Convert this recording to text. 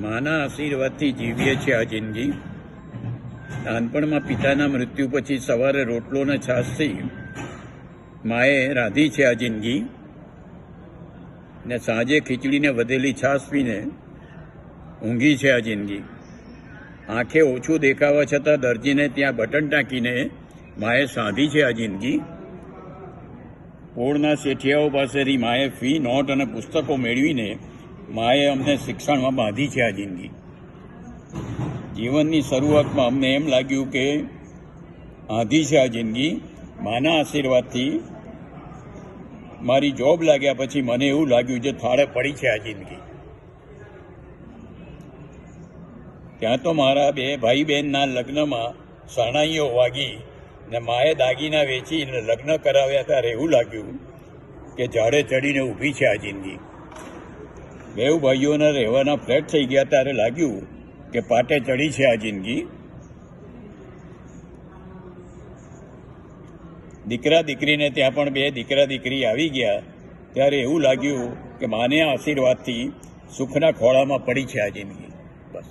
માના આશીર્વાદથી જીવીએ છીએ આ જિંદગી. નાનપણમાં પિતાના મૃત્યુ પછી સવારે રોટલો ને છાશથી માએ રાંધી છે આ જિંદગી. ને સાંજે ખીચડીને વધેલી છાશ પીને ઊંઘી છે આ જિંદગી. આંખે ઓછું દેખાવા છતાં દરજીને ત્યાં બટન ટાંકીને માએ સાંધી છે આ જિંદગી. પોળના શેઠિયાઓ પાસેથી માએ ફી, નોટ અને પુસ્તકો મેળવીને માએ અમને શિક્ષણમાં બાંધી છે આ જિંદગી. જીવનની શરૂઆતમાં અમને એમ લાગ્યું કે આંધી છે આ જિંદગી. માના આશીર્વાદથી મારી જોબ લાગ્યા પછી મને એવું લાગ્યું જે થાળે પડી છે આ જિંદગી. ત્યાં તો મારા બે ભાઈ બહેનના લગ્નમાં શરણાઈઓ વાગી ને માએ દાગીના વેચીને લગ્ન કરાવ્યા ત્યારે એવું લાગ્યું કે ઝાડે ચડીને ઊભી છે આ જિંદગી. બેઉ ભાઈઓના રહેવાના ફ્લેટ થઈ ગયા ત્યારે લાગ્યું કે પાટે ચડી છે આ જિંદગી. દીકરા દીકરીને ત્યાં પણ બે દીકરા દીકરી આવી ગયા ત્યારે એવું લાગ્યું કે માને આશીર્વાદથી સુખના ખોળામાં પડી છે આ જિંદગી. બસ.